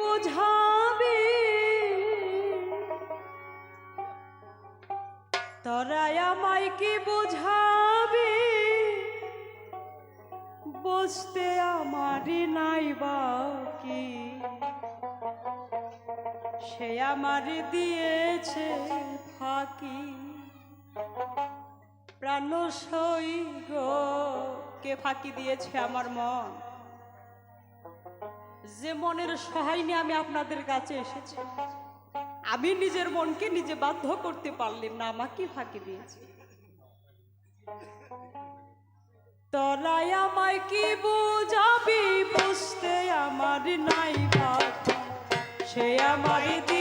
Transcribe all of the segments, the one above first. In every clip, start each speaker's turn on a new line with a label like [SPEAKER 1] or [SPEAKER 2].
[SPEAKER 1] বুঝাবি। তোরাই আমায় কি বুঝাবি? বুঝতে আমারই নাই বাকি সে আমারে দিয়েছে ফাঁকি। প্রাণ সই গো, কে ফাঁকি দিয়েছে আমার মন? যে মনের সহায় নিয়ে আমি আপনাদের কাছে এসেছি, আমি নিজের মনকে নিজে বাধ্য করতে পারলেন না, আমাকে ফাঁকি দিয়েছে। তরাই আমায় কি বুঝাবি, বুঝতে আমার নাই সে আমার দিয়েছে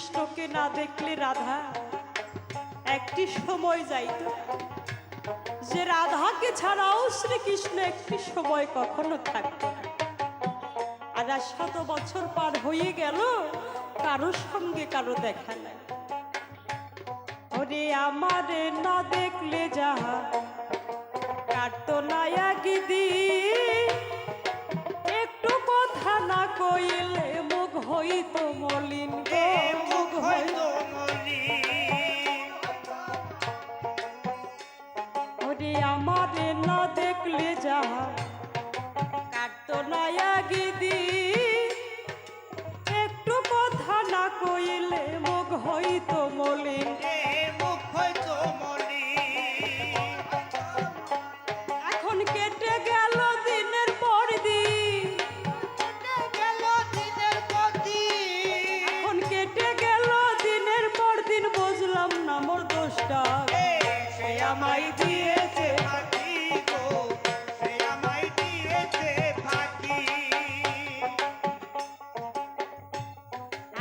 [SPEAKER 1] শ্রীকৃষ্ণকে না দেখলে রাধা একটি সময় যাইত। যে রাধাকে ছাড়াও শ্রীকৃষ্ণ একটি সময় কখনো থাকত আর শত বছর পার হয়ে গেল কারোর সঙ্গে কারও দেখা নাই। ওরে আমারে না দেখলে যাহা কাটতো নায়া গিদি একটু কথা না কইলে মুখ হইত মলিন গো,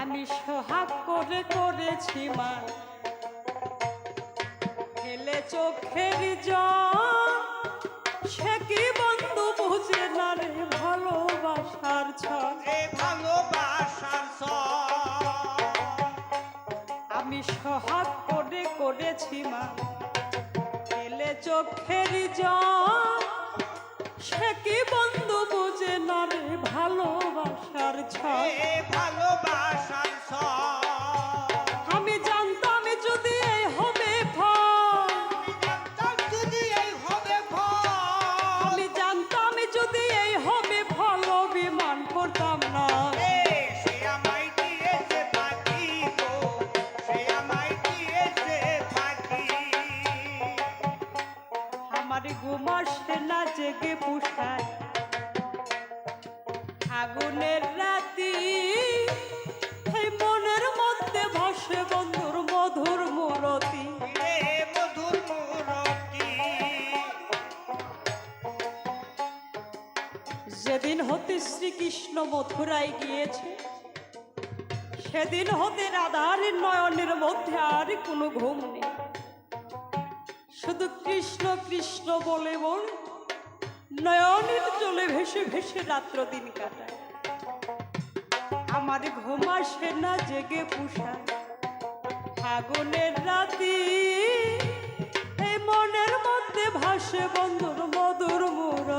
[SPEAKER 1] আমি সোহাগ করে করেছি মা। চোখের জল সে কি বন্ধু বুঝে না রে ভালোবাসার ছল?
[SPEAKER 2] ভালোবাসার
[SPEAKER 1] আমি সোহাগ করে করেছি মা ফেলে চোখের জল সে কি বন্ধু বুঝে না রে ভালোবাসার ছল?
[SPEAKER 2] এ
[SPEAKER 1] পুষায় আগুনের রাতি এই মনের মধ্যে ভাসে বন্ধুর মধুর মূরতি।
[SPEAKER 2] মধুর মূরতি।
[SPEAKER 1] যেদিন হতে শ্রীকৃষ্ণ মথুরায় গিয়েছে সেদিন হতে রাধার নয়নের মধ্যে আর কোনো ঘুম নেই। শুধু কৃষ্ণ কৃষ্ণ বলে বল নয়নের চলে ভেসে ভেসে রাত্র দিন কাটায়। আমার ঘুমা সেনা জেগে পুষা ফাগুনের রাতি এই মনের মধ্যে ভাসে বন্ধুর মধুর মূরতি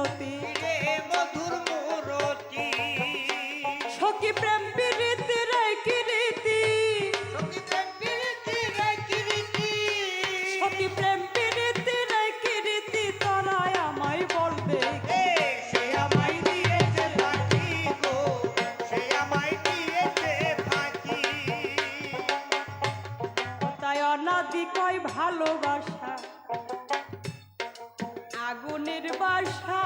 [SPEAKER 1] যদি কয় ভালোবাসা আগুনের বাসা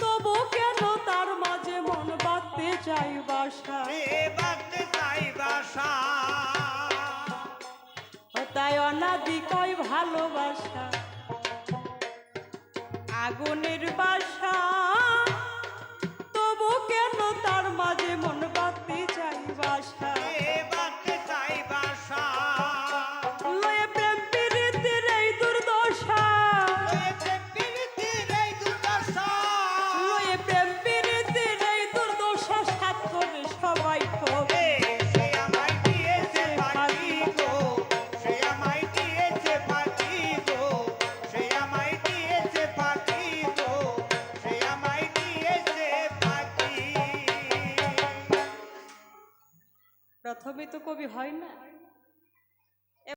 [SPEAKER 1] তবু কেন তার মাঝে মন বাঁধতে চাই বাসা?
[SPEAKER 2] বাঁধতে চাই বাসা।
[SPEAKER 1] তাই অনাদি ভালোবাসা আগুনের বাসা প্রথমে তো কবি হয় না।